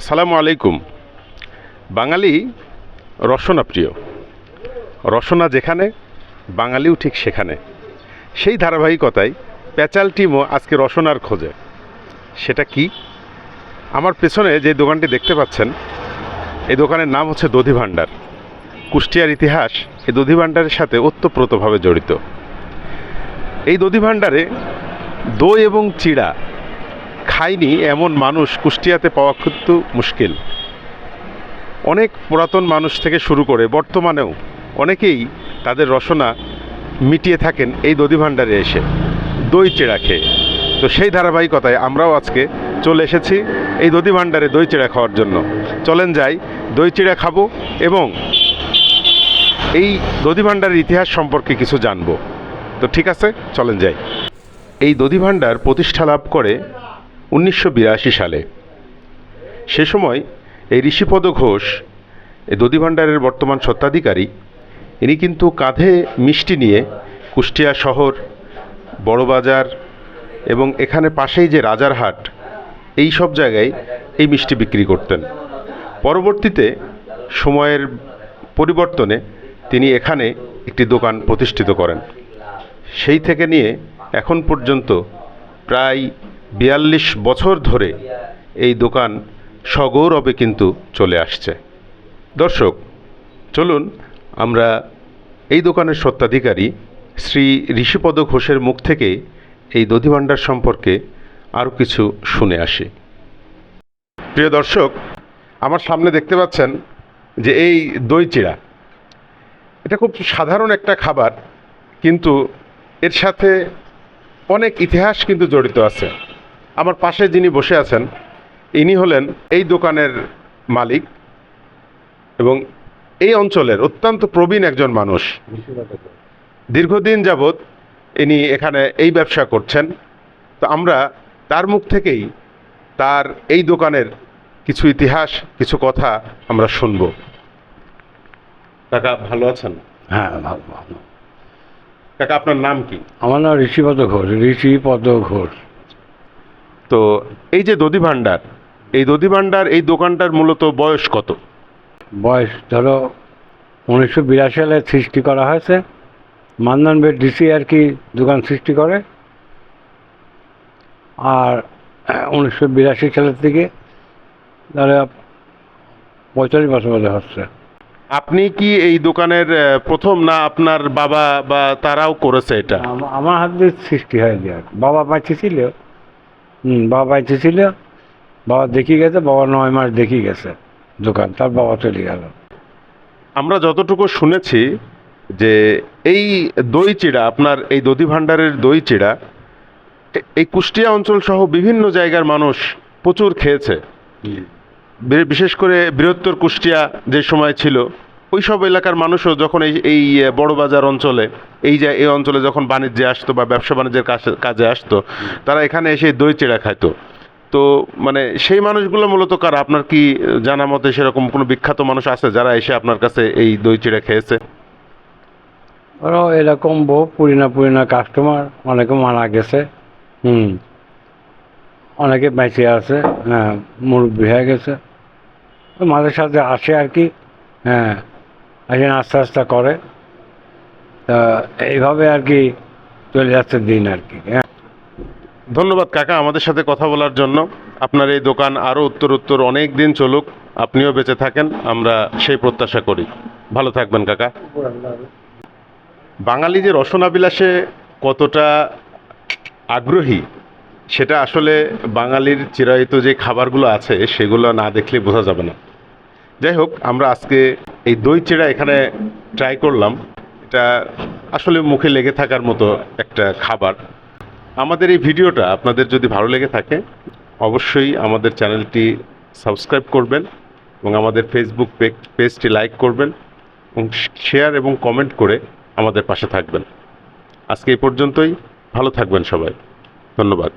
সালামু আলাইকুম। বাঙালি রসনা প্রিয়। রসনা যেখানে, বাঙালিও ঠিক সেখানে। সেই ধারাবাহিকতায় প্যাচাল টিমও আজকে রসনার খোঁজে। সেটা কি? আমার পেছনে যে দোকানটি দেখতে পাচ্ছেন এই দোকানের নাম হচ্ছে দধি ভাণ্ডার। কুষ্টিয়ার ইতিহাস এই দধি ভাণ্ডারের সাথে ওতপ্রোতভাবে জড়িত। এই দধি ভাণ্ডারে দই এবং চিড়া খায়নি এমন মানুষ কুষ্টিয়াতে পাওয়া কিন্তু মুশকিল। অনেক পুরাতন মানুষ থেকে শুরু করে বর্তমানেও অনেকেই তাদের রসনা মিটিয়ে থাকেন এই দধি ভাণ্ডারে এসে, দই চেড়া খেয়ে। তো সেই ধারাবাহিকতায় আমরাও আজকে চলে এসেছি এই দধি ভাণ্ডারে দই চেড়া খাওয়ার জন্য। চলেন যাই, দই চিড়া খাব এবং এই দধি ভাণ্ডারের ইতিহাস সম্পর্কে কিছু জানব। তো ঠিক আছে, চলেন যাই। এই দধি ভাণ্ডার প্রতিষ্ঠা লাভ করে উনিশশো বিরাশি সালে। সে সময় এই ঋষিপদ ঘোষ এই দধি ভাণ্ডারের বর্তমান স্বত্বাধিকারী, ইনি কিন্তু কাঁধে মিষ্টি নিয়ে কুষ্টিয়া শহর, বড়বাজার এবং এখানে পাশেই যে রাজারহাট, এই সব জায়গায় এই মিষ্টি বিক্রি করতেন। পরবর্তীতে সময়ের পরিবর্তনে তিনি এখানে একটি দোকান প্রতিষ্ঠিত করেন। সেই থেকে নিয়ে এখন পর্যন্ত প্রায় বিয়াল্লিশ বছর ধরে এই দোকান সগৌরবে কিন্তু চলে আসছে। দর্শক, চলুন আমরা এই দোকানের সত্ত্বাধিকারী শ্রী ঋষিপদ ঘোষের মুখ থেকে এই দধিভাণ্ডার সম্পর্কে আরও কিছু শুনে আসি। প্রিয় দর্শক, আমার সামনে দেখতে পাচ্ছেন যে এই দই চিড়া এটা খুব সাধারণ একটা খাবার, কিন্তু এর সাথে অনেক ইতিহাস কিন্তু জড়িত আছে। আমার পাশে যিনি বসে আছেন ইনি হলেন এই দোকানের মালিক এবং এই অঞ্চলের অত্যন্ত প্রবীণ একজন মানুষ। দীর্ঘদিন যাবৎ ইনি এখানে এই ব্যবসা করছেন। তো আমরা তার মুখ থেকেই তার এই দোকানের কিছু ইতিহাস কিছু কথা আমরা শুনব। কাকা ভালো আছেন? হ্যাঁ ভালো ভালো। কাকা আপনার নাম কি? আমার নাম ঋষিপদ ঘোষ ঋষিপদ ঘোষ। তো এই যে দধি ভাণ্ডার এই দধি ভাণ্ডার এই দোকানটার মূলত বয়স কত? বয়স ধরো উনিশশো বিরাশি সালে সৃষ্টি করা হয়েছে। মান্দান বেড ডিসি আর কি দোকান সৃষ্টি করে। আর উনিশশো বিরাশি সালের থেকে ধরো পঁয়তাল্লিশ বছর মধ্যে হচ্ছে। আপনি কি এই দোকানের প্রথম না আপনার বাবা বা তারাও করেছে এটা? আমার হাত দিয়ে সৃষ্টি হয়নি আর বাবা বাইচে ছিল। হুম বাবা বাইচে ছিল বাবা দেখি গেছে বাবা নয় মাস দেখি গেছে দোকান তার বাবা চলে গেল। আমরা যতটুকু শুনেছি যে এই দই চিড়া আপনার এই দধি ভাণ্ডারের দই চিড়া এই কুষ্টিয়া অঞ্চল সহ বিভিন্ন জায়গার মানুষ প্রচুর খেয়েছে। বিশেষ করে বৃহত্তর কুষ্টিয়া যে সময় ছিল ওই সব এলাকার মানুষও যখন এই এই বড় বাজার অঞ্চলে এই যে এই অঞ্চলে যখন বাণিজ্যে আসতো বা ব্যবসা বাণিজ্যের কাজে আসতো তারা এখানে এসে দই চিড়া খাইতো। তো মানে সেই মানুষগুলো মূলত কারা? আপনার কি জানা মতে সেরকম কোনো বিখ্যাত মানুষ আছে যারা এসে আপনার কাছে এই দই চিড়া খেয়েছে? এরকম বহু পুরিনা পুরিনা কাস্টমার অনেকে মারা গেছে। হুম। অনেকে বেঁচে আছে হ্যাঁ মুরব্বী হয়ে গেছে। মাঝে সাথে আসে আর কি হ্যাঁ। আসে আস্তে আস্তে করে, তা এইভাবে আর কি চলে যাচ্ছে দিন আর কি হ্যাঁ। ধন্যবাদ কাকা আমাদের সাথে কথা বলার জন্য। আপনার এই দোকান আরও উত্তর উত্তর অনেক দিন চলুক, আপনিও বেঁচে থাকেন, আমরা সেই প্রত্যাশা করি। ভালো থাকবেন কাকা। বাঙালি যে রসনাবিলাসে কতটা আগ্রহী, সেটা আসলে বাঙালির চিরায়িত যে খাবারগুলো আছে, সেগুলো না দেখলে বোঝা যাবে না। যাই হোক, আমরা আজকে এই দই চিড়া এখানে ট্রাই করলাম। এটা আসলে মুখে লেগে থাকার মতো একটা খাবার। আমাদের এই ভিডিওটা আপনাদের যদি ভালো লেগে থাকে, অবশ্যই আমাদের চ্যানেলটি সাবস্ক্রাইব করবেন এবং আমাদের ফেসবুক পেজটি লাইক করবেন এবং শেয়ার এবং কমেন্ট করে আমাদের পাশে থাকবেন। আজকে এই পর্যন্তই। ভালো থাকবেন সবাই। ধন্যবাদ।